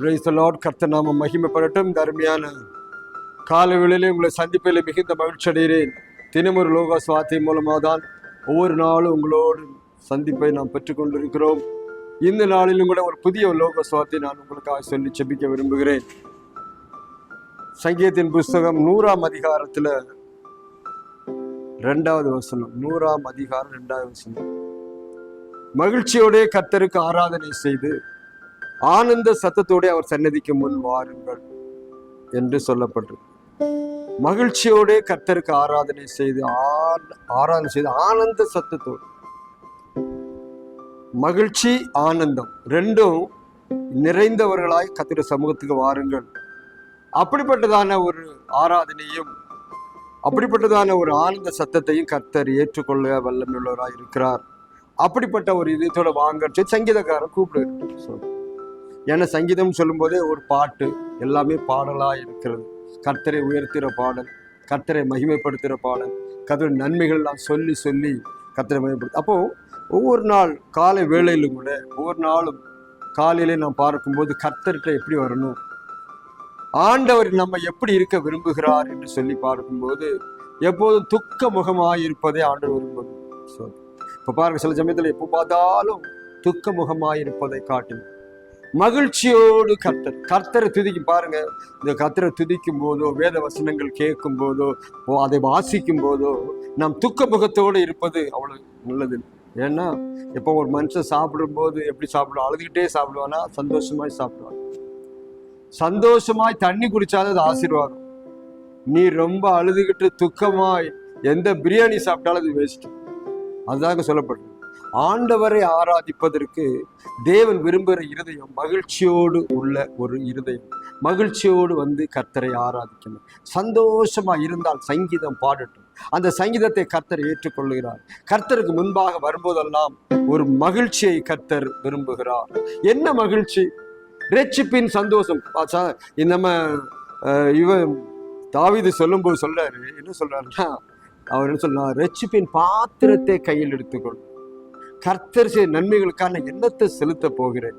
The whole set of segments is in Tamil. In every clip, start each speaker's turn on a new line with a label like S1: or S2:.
S1: பிரைஸ் லார்ட் கர்த்தர் நாம மகிமைப்படட்டும். இந்த அருமையான காலை உங்களை சந்திப்பில் மிகுந்த மகிழ்ச்சி அடைகிறேன். தினமொரு லோக சுவாத்தி மூலமாக தான் ஒவ்வொரு நாளும் உங்களோடு சந்திப்பை நாம் பெற்றுக்கொண்டிருக்கிறோம் இந்த நாளிலும் கூட ஒரு புதிய லோக சுவாத்தை நான் உங்களுக்காக சொல்லி செபிக்க விரும்புகிறேன். சங்கீதத்தின் புஸ்தகம் நூறாம் அதிகாரத்தில் ரெண்டாவது வசனம். நூறாம் அதிகாரம் ரெண்டாவது வசனம். மகிழ்ச்சியோடே கர்த்தருக்கு ஆராதனை செய்து ஆனந்த சத்தத்தோட அவர் சன்னதிக்கு முன் வாருங்கள் என்று சொல்லப்பட்டிருக்கு. மகிழ்ச்சியோட கர்த்தருக்கு ஆராதனை செய்து ஆராதனை செய்து ஆனந்த சத்தத்தோடு. மகிழ்ச்சி ஆனந்தம் ரெண்டும் நிறைந்தவர்களாய் கத்திர சமூகத்துக்கு வாருங்கள். அப்படிப்பட்டதான ஒரு ஆராதனையும் அப்படிப்பட்டதான ஒரு ஆனந்த சத்தத்தையும் கர்த்தர் ஏற்றுக்கொள்ள வல்லமையுள்ளவராய் இருக்கிறார். அப்படிப்பட்ட ஒரு இதயத்தோட வாங்க சங்கீதக்காரன் கூப்பிடுகிறார் ஏன்னா சங்கீதம் சொல்லும்போதே ஒரு பாட்டு. எல்லாமே பாடலாக இருக்கிறது. கர்த்தரை உயர்த்துகிற பாடல் கர்த்தரை மகிமைப்படுத்துகிற பாடல் கர்த்தரை நன்மைகள்லாம் சொல்லி சொல்லி கர்த்தரை மகிமைப்படுத்து. அப்போது ஒவ்வொரு நாள் காலை வேளையிலும் கூட ஒவ்வொரு நாளும் காலையிலே நாம் பார்க்கும்போது கர்த்தர்கிட்ட எப்படி வரணும்? ஆண்டவர் நம்ம எப்படி இருக்க விரும்புகிறார் என்று சொல்லி பார்க்கும்போது எப்போதும் துக்க முகமாக இருப்பதே ஆண்டவர் விரும்புவது So, இப்போ பாருங்கள் சில சமயத்தில் எப்போ பார்த்தாலும் துக்க முகமாக இருப்பதை காட்டும் மகிழ்ச்சியோடு கர்த்தர். கர்த்தரை துதிக்கும் பாருங்க. இந்த கர்த்தரை துதிக்கும் போதோ வேத வசனங்கள் கேட்கும் போதோ ஓ, அதை வாசிக்கும் போதோ நாம் துக்க முகத்தோடு இருப்பது அவ்வளவு நல்லது. ஏன்னா இப்போ ஒரு மனுஷன் சாப்பிடும்போது எப்படி சாப்பிடுவோம் அழுதுகிட்டே சாப்பிடுவானா? சந்தோஷமாய் சாப்பிடுவான். சந்தோஷமாய் தண்ணி குடிச்சாலும் அது ஆசீர்வாதம். நீ ரொம்ப அழுதுகிட்டு துக்கமாய் எந்த பிரியாணி சாப்பிட்டாலும் அது வேஸ்ட் அதுதாங்க சொல்லப்படுது. ஆண்டவரை ஆராதிப்பதற்கு தேவன் விரும்புகிற இருதயம் மகிழ்ச்சியோடு உள்ள ஒரு இருதயம். மகிழ்ச்சியோடு வந்து கர்த்தரை ஆராதிக்கணும். சந்தோஷமா இருந்தால் சங்கீதம் பாடட்டும். அந்த சங்கீதத்தை கர்த்தர் ஏற்றுக்கொள்கிறார். கர்த்தருக்கு முன்பாக வரும்போதெல்லாம் ஒரு மகிழ்ச்சியை கர்த்தர் விரும்புகிறார். என்ன மகிழ்ச்சி? ரெச்சிப்பின் சந்தோஷம். நம்ம இவ இவன் தாவீது சொல்லும்போது சொல்றாரு. என்ன சொல்றாருன்னா அவர் என்ன சொல்றார்? ரெச்சிப்பின் பாத்திரத்தை கையில் எடுத்துக்கொள். கர்த்தர் செய்த நன்மைகளுக்கான எண்ணத்தை செலுத்த போகிறேன்.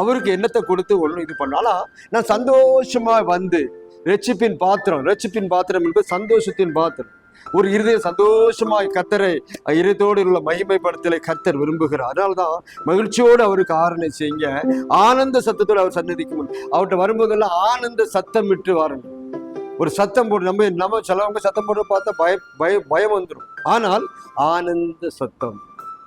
S1: அவருக்கு எண்ணத்தை கொடுத்து ஒன்றும் இது பண்ணாலும் நான் சந்தோஷமா வந்து ரட்சிப்பின் பாத்திரம் ரட்சிப்பின் பாத்திரம் என்பது சந்தோஷத்தின் பாத்திரம். ஒரு இருதய சந்தோஷமாய் கத்தரை இருதோடு உள்ள மகிமைப்படுத்தலை கத்தர் விரும்புகிறார். அதனால்தான் மகிழ்ச்சியோடு அவருக்கு ஆரணை செய்யுங்க. ஆனந்த சத்தத்தோடு அவர் சன்னதிக்கு முன். அவர்கிட்ட வரும்போதெல்லாம் ஆனந்த சத்தம் விட்டு வாருங்க. ஒரு சத்தம் போடு நம்ம நம்ம சிலவங்க சத்தம் போடுற பார்த்தா பய பய பயம் வந்துடும் ஆனால் ஆனந்த சத்தம்.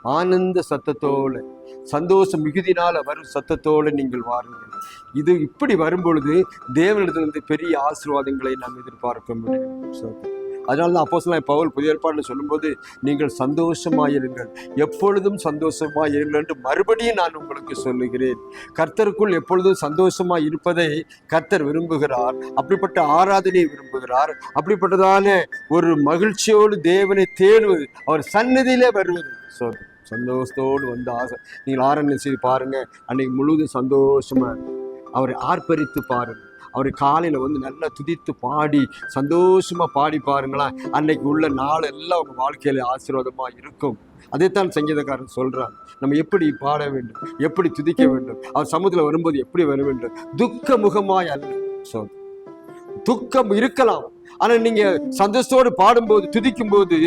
S1: ஆனந்த சத்தத்தோடு சந்தோஷம் மிகுதினால வரும் சத்தத்தோடு நீங்கள் வாருங்கள். இது இப்படி வரும்பொழுது தேவனிடத்திலிருந்து பெரிய ஆசீர்வாதங்களை நாம் எதிர்பார்க்க முடியும். So, அதனால தான் அப்போ பவுல் புதிய ஏற்பாடுன்னு சொல்லும்போது நீங்கள் சந்தோஷமாயிருங்கள். எப்பொழுதும் சந்தோஷமாயிருங்கள் என்று மறுபடியும் நான் உங்களுக்கு சொல்லுகிறேன். கர்த்தருக்குள் எப்பொழுதும் சந்தோஷமாய் இருப்பதை கர்த்தர் விரும்புகிறார். அப்படிப்பட்ட ஆராதனையை விரும்புகிறார். அப்படிப்பட்டதான ஒரு மகிழ்ச்சியோடு தேவனை தேடுவது அவர் சன்னதியிலே வருவது. So, சந்தோஷத்தோடு வந்து ஆசை. நீங்கள் ஆரம்பிச்சு செய்து பாருங்க. அன்னைக்கு முழுதும் சந்தோஷமாக அவரை ஆர்ப்பரித்து பாருங்கள் அவர் காலையில் வந்து நல்லா துதித்து பாடி சந்தோஷமாக பாடி பாருங்களேன். அன்னைக்கு உள்ள நாள் எல்லாம் உங்கள் வாழ்க்கையில ஆசீர்வாதமாக இருக்கும். அதைத்தான் சங்கீதக்காரன் சொல்றான். நம்ம எப்படி பாட வேண்டும்? எப்படி துதிக்க வேண்டும்? அவர் சமூகத்தில் வரும்போது எப்படி வர வேண்டும்? துக்க முகமாய் அல்ல. சொல் துக்கம் இருக்கலாம். ஆனா நீங்க சந்தோஷத்தோடு பாடும்போது துதிக்கும் போது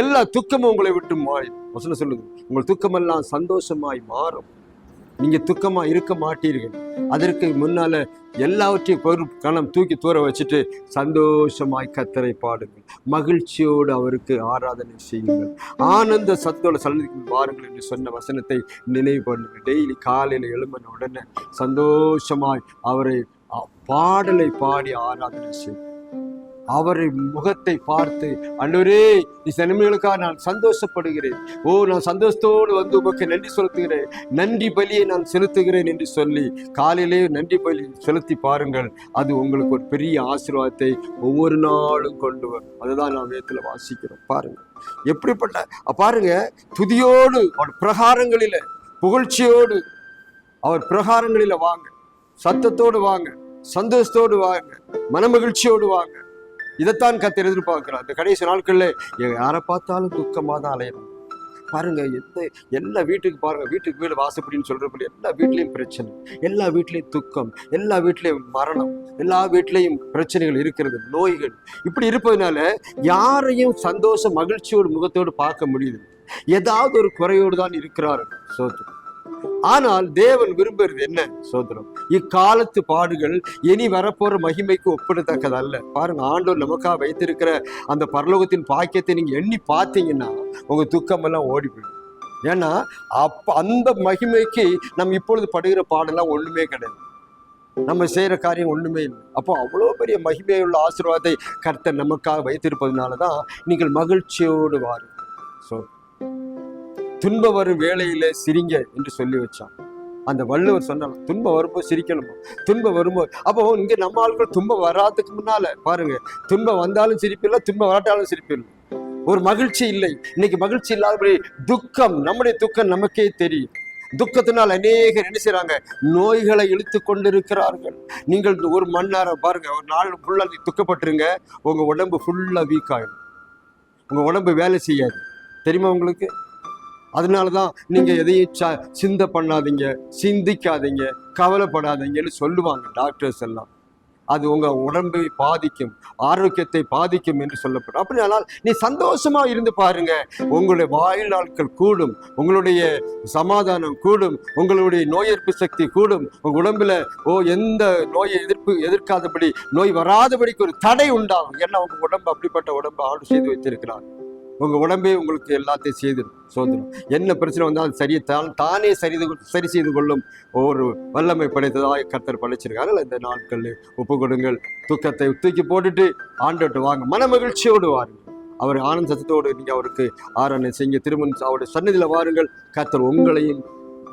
S1: எல்லா துக்கமும் உங்களை விட்டு மாறி வசனம் சொல்லுது உங்கள் துக்கமெல்லாம் சந்தோஷமாய் மாறும். நீங்க துக்கமா இருக்க மாட்டீர்கள். அதற்கு முன்னால எல்லாவற்றையும் பொரு கணம் தூக்கி தூர வச்சுட்டு சந்தோஷமாய் கத்தரை பாடுங்கள். மகிழ்ச்சியோடு அவருக்கு ஆராதனை செய்யுங்கள். ஆனந்த சத்தோட சன்னதிக்கு பாருங்கள் என்று சொன்ன வசனத்தை நினைவு பண்ணுங்கள். டெய்லி காலையில் எழும்பின உடனே சந்தோஷமாய் அவரை பாடலை பாடி ஆராதனை செய்யும் அவரை முகத்தை பார்த்து அன்றவரே நீ நன்மைகளுக்காக நான் சந்தோஷப்படுகிறேன். ஓ நான் சந்தோஷத்தோடு வந்து உமக்கு நன்றி செலுத்துகிறேன். நன்றி பலியை நான் செலுத்துகிறேன் என்று சொல்லி காலையிலே நன்றி பலி செலுத்தி பாருங்கள். அது உங்களுக்கு ஒரு பெரிய ஆசீர்வாதத்தை ஒவ்வொரு நாளும் கொண்டு வரும். அதுதான் நான் வேதத்தில் வாசிக்கிறோம். பாருங்கள் எப்படிப்பட்ட பாருங்க துதியோடு அவர் பிரகாரங்களில புகழ்ச்சியோடு அவர் பிரகாரங்களில வாங்க. சத்தத்தோடு வாங்க. சந்தோஷத்தோடு வாங்க. மனமகிழ்ச்சியோடு வாங்க. இதைத்தான் கத்தர் எதிர்பார்க்கிறார். இந்த கடைசி நாட்களில் யாரை பார்த்தாலும் துக்கமாக தான் அலையணும் பாருங்க எந்த எல்லா வீட்டுக்கு பாருங்க வீட்டுக்கு வீடு வாசப்படின்னு சொல்றபடி எல்லா வீட்லேயும் பிரச்சனை. எல்லா வீட்லேயும் துக்கம். எல்லா வீட்லேயும் மரணம். எல்லா வீட்லேயும் பிரச்சனைகள் இருக்கிறது நோய்கள். இப்படி இருப்பதனால யாரையும் சந்தோஷ மகிழ்ச்சியோடு முகத்தோடு பார்க்க முடியுது. ஏதாவது ஒரு குறையோடு தான் இருக்கிறார்கள். சோத்து. ஆனால் தேவன் விரும்புறது என்ன? சோதரம் இக்காலத்து பாடுகள் இனி வரப்போற மகிமைக்கு ஒப்பிடத்தக்கதல்ல. பாருங்க ஆண்டோர் நமக்காக வைத்திருக்கிற அந்த பரலோகத்தின் பாக்கியத்தை நீங்க எண்ணி பார்த்தீங்கன்னா உங்க துக்கம் எல்லாம் ஓடி போயிடும் ஏன்னா அப்ப அந்த மகிமைக்கு நம்ம இப்பொழுது படுகிற பாடெல்லாம் ஒண்ணுமே கிடையாது. நம்ம செய்யற காரியம் ஒண்ணுமே இல்லை. அப்போ அவ்வளோ பெரிய மகிமையுள்ள ஆசீர்வாதத்தை கர்த்தர் நமக்காக வைத்திருப்பதனால தான் நீங்கள் மகிழ்ச்சியோடு வாருங்கள். ஸோ துன்பம் வரும் வேலையில சிரிங்க என்று சொல்லி வச்சான். அந்த வள்ளுவர் சொன்னாங்க துன்பம் வரும்போது சிரிக்கணுமா? துன்பம் வரும்போது. அப்போ இங்க நம்ம ஆட்கள் துன்பம் வராதுக்கு முன்னால பாருங்க துன்பம் வந்தாலும் சிரிப்பில்லை துன்பம் வராட்டாலும் சிரிப்பில்லை. ஒரு மகிழ்ச்சி இல்லை. இன்னைக்கு மகிழ்ச்சி இல்லாதபடி துக்கம் நம்முடைய துக்கம் நமக்கே தெரியும். துக்கத்தினால் அநேகர் என்ன செய்யறாங்க நோய்களை இழுத்து கொண்டிருக்கிறார்கள். நீங்கள் ஒரு மணி நேரம் பாருங்க ஒரு நாள் ஃபுல்லா துக்கப்பட்டிருங்க துக்கப்பட்டுருங்க உங்க உடம்பு ஃபுல்லா வீக் ஆகிடும் உங்க உடம்பு வேலை செய்யாது. தெரியுமா உங்களுக்கு? அதனால தான் நீங்க எதையும் ச- சிந்த பண்ணாதீங்க சிந்திக்காதீங்க கவலைப்படாதீங்கன்னு சொல்லுவாங்க டாக்டர்ஸ் எல்லாம். அது உங்க உடம்பை பாதிக்கும் ஆரோக்கியத்தை பாதிக்கும் என்று சொல்லப்படும். அப்படியானால் நீ சந்தோஷமா இருந்து பாருங்க. உங்களுடைய வாயில் நாட்கள் கூடும் உங்களுடைய சமாதானம் கூடும் உங்களுடைய நோய் எதிர்ப்பு சக்தி கூடும். உங்க உடம்புல ஓ எந்த நோயை எதிர்ப்பு எதிர்க்காதபடி நோய் வராதபடிக்கு ஒரு தடை உண்டாகும். ஏன்னா உங்க உடம்பு அப்படிப்பட்ட உடம்பு ஆடு செய்து வைத்திருக்கிறார். உங்க உடம்பே உங்களுக்கு எல்லாத்தையும் செய்திடும் சோதனம் என்ன பிரச்சனை வந்தாலும் சரியை தான் தானே சரி சரி செய்து கொள்ளும் ஒரு வல்லமை படைத்ததாக கர்த்தர் படைச்சிருக்காங்க இந்த நாட்களில் ஒப்பு கொடுங்கள். துக்கத்தை தூக்கி போட்டுட்டு ஆண்டோட்டு வாங்க. மன மகிழ்ச்சியோடு வாருங்கள். அவர் ஆனந்த சத்தத்தோடு நீங்க அவருக்கு ஆராதனை செய்ய திரும்ப அவருடைய சன்னதியில் வாருங்கள். கர்த்தர் உங்களையும்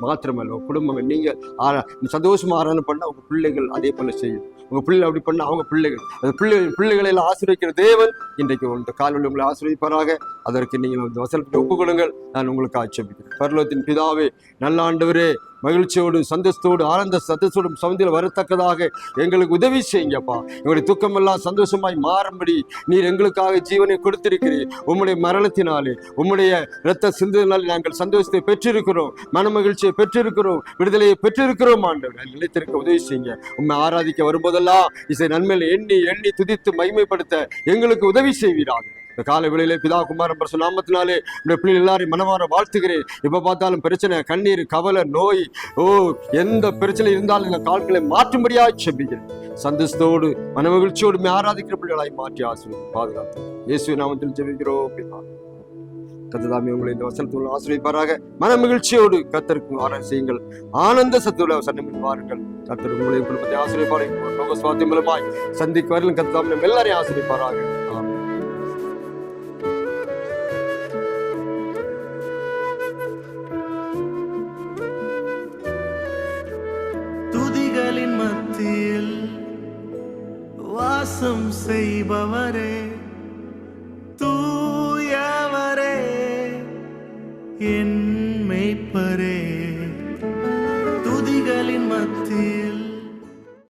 S1: மாத்திரமல்ல குடும்பம் நீங்க ஆரா சந்தோஷமா ஆராதனை பண்ணா உங்க பிள்ளைகள் அதே போல செய்யும். உங்க பிள்ளை அப்படி பண்ணா அவங்க பிள்ளைகள் அந்த பிள்ளைகள் பிள்ளைகளை எல்லாம் ஆசிரியக்கிற தேவன் இன்றைக்கு இந்த காலையில் உங்களை ஆசிரியப்பாராக அதற்கு நீங்கள் வந்து வசனத்தை ஒப்புக்கொள்ளுங்கள் நான் உங்களுக்கு ஆட்சேபிக்கிறேன் பரலோகத்தின் பிதாவே நல்ல ஆண்டவரே மகிழ்ச்சியோடு சந்தோஷத்தோடு ஆனந்த சத்தத்தோடு சமந்தில் வரத்தக்கதாக எங்களுக்கு உதவி செய்யுங்கப்பா. எங்களுடைய துக்கமெல்லாம் சந்தோஷமாய் மாறும்படி நீர் எங்களுக்காக ஜீவனை கொடுத்திருக்கிறீர். உம்முடைய மரணத்தினாலே உம்முடைய இரத்த சிந்தனாலே நாங்கள் சந்தோஷத்தை பெற்றிருக்கிறோம் மன மகிழ்ச்சியை பெற்றிருக்கிறோம் விடுதலையை பெற்றிருக்கிறோம் ஆண்டவர். நிலைத்திருக்க உதவி செய்யுங்க. உண்மை ஆராதிக்க வரும்போதெல்லாம் இசை நன்மையில் எண்ணி எண்ணி துதித்து மகிமைப்படுத்த எங்களுக்கு உதவி செய்வீராக. இந்த கால வேளையிலே பிதா குமாரன் பரிசு நாமத்தினாலே இந்த பிள்ளை எல்லாரையும் மனமாற வாழ்த்துகிறேன். எப்ப பார்த்தாலும் பிரச்சனை கண்ணீர் கவலை நோய் ஓ எந்த பிரச்சனை இருந்தாலும் இந்த கால்களை மாற்றும்படியாக செபிக்கிறேன். சந்தோஷத்தோடு மன மகிழ்ச்சியோடு ஆராதிக்கிற பிள்ளைகளாய் மாற்றி ஆசிரியர் பாதுகாப்பு இயேசு நாமத்தில் ஜெபிக்கிறோம் பிதா. கத்ததாமே உங்களை இந்த வசனத்தோடு ஆசிரியப்பாராக மனமகிழ்ச்சியோடு கத்தருக்கு ஆராய் செய்யுங்கள். ஆனந்த சத்துள்ள சன்னமில் வாருங்கள். கத்தர் உங்களை குடும்பத்தை ஆசிரியப்பாரை சுவாத்தியம் மூலமாய் சந்திக்கு வரலும் கத்ததாமே எல்லாரையும் ஆசிரியப்பாராக
S2: வாசம் செய்பவரே.